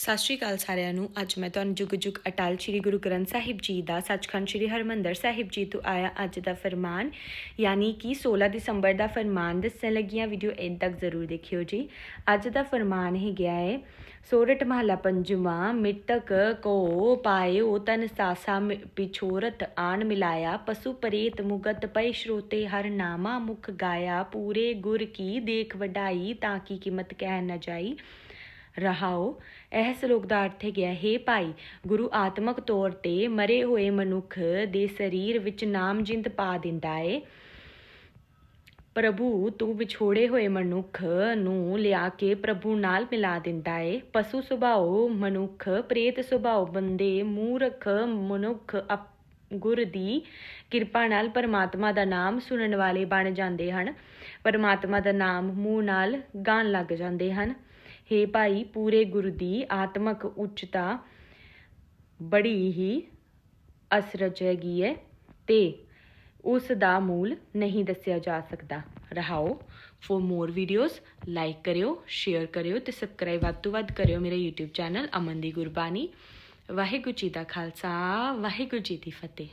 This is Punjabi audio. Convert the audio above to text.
ਸਤਿ ਸ਼੍ਰੀ ਅਕਾਲ ਸਾਰਿਆਂ ਨੂੰ। ਅੱਜ ਮੈਂ ਤੁਹਾਨੂੰ ਜੁਗ ਜੁਗ ਅਟਲ ਸ੍ਰੀ ਗੁਰੂ ਗ੍ਰੰਥ ਸਾਹਿਬ ਜੀ ਦਾ ਸੱਚਖੰਡ ਸ੍ਰੀ ਹਰਮੰਦਰ ਸਾਹਿਬ ਜੀ ਤੋਂ ਆਇਆ ਅੱਜ ਦਾ ਫਰਮਾਨ, ਯਾਨੀ ਕਿ 16 ਦਸੰਬਰ ਦਾ ਫਰਮਾਨ ਦੱਸਣ ਲੱਗੀਆਂ ਵੀਡੀਓ ਐਂਡ ਤੱਕ ਜ਼ਰੂਰ ਦੇਖਿਓ ਜੀ। ਅੱਜ ਦਾ ਫਰਮਾਨ ਹੀ ਗਿਆ ਹੈ ਸੋਰਠ ਮਹਲਾ ਪੰਜਵਾਂ, ਮਿਟਕ ਕੋ ਪਾਇਓ ਤਨ ਸਾਸਾ ਮਿ- ਪਿਛੋਰਤ ਆਣ ਮਿਲਾਇਆ। ਪਸ਼ੂ ਪ੍ਰੇਤ ਮੁਗਤ ਪੈ ਸ਼ਰੋਤੇ ਹਰ ਨਾਮਾ ਮੁਖ ਗਾਇਆ। ਪੂਰੇ ਗੁਰ ਕੀ ਦੇਖ ਵਡਾਈ ਤਾਂ ਕੀ ਕੀਮਤ ਕਹਿ ਨਾ ਜਾਈ। ਰਹਾਓ। ਇਹ ਸ਼ਲੋਕ ਦਾ ਅਰਥ ਹੈ ਹੈ ਭਾਈ, ਗੁਰੂ ਆਤਮਕ ਤੌਰ ਤੇ ਮਰੇ ਹੋਏ ਮਨੁੱਖ ਦੇ ਸਰੀਰ ਵਿੱਚ ਨਾਮ ਜਿੰਦ ਪਾ ਦਿੰਦਾ ਏ। ਪ੍ਰਭੂ, ਤੂੰ ਵਿਛੋੜੇ ਹੋਏ ਮਨੁੱਖ ਨੂੰ ਲਿਆ ਕੇ ਪ੍ਰਭੂ ਨਾਲ ਮਿਲਾ ਦਿੰਦਾ ਏ। ਪਸ਼ੂ ਸੁਭਾਓ, ਮਨੁੱਖ, ਪ੍ਰੇਤ ਸੁਭਾਓ, ਬੰਦੇ, ਮੂਰਖ, ਮਨੁੱਖ ਅਪ- ਗੁਰ ਦੀ ਕਿਰਪਾ ਨਾਲ ਪਰਮਾਤਮਾ ਦਾ ਨਾਮ ਸੁਣਨ ਵਾਲੇ ਬਣ ਜਾਂਦੇ ਹਨ। ਪਰਮਾਤਮਾ ਦਾ ਨਾਮ ਮੂੰਹ ਨਾਲ ਗਾਣ ਲੱਗ ਜਾਂਦੇ ਹਨ। ਹੇ ਭਾਈ, ਪੂਰੇ ਗੁਰੂ ਦੀ ਆਤਮਕ ਉੱਚਤਾ ਬੜੀ ਹੀ ਅਸਰਜ ਹੈਗੀ ਹੈ ਤੇ ਉਸ ਦਾ ਮੂਲ ਨਹੀਂ ਦੱਸਿਆ ਜਾ ਸਕਦਾ। ਰਹਾਓ ਫॉर ਮੋਰ ਵੀਡੀਓਜ਼ ਲਾਈਕ ਕਰਿਓ ਸ਼ੇਅਰ ਕਰਿਓ ਤੇ ਸਬਸਕ੍ਰਾਈਬ ਵੱਧ ਤੋਂ ਵੱਧ ਕਰਿਓ ਮੇਰੇ YouTube ਚੈਨਲ ਅਮਨ ਦੀ ਗੁਰਬਾਣੀ। ਵਾਹਿਗੁਰੂ ਜੀ ਦਾ ਖਾਲਸਾ, ਵਾਹਿਗੁਰੂ ਜੀ ਦੀ ਫਤਿਹ।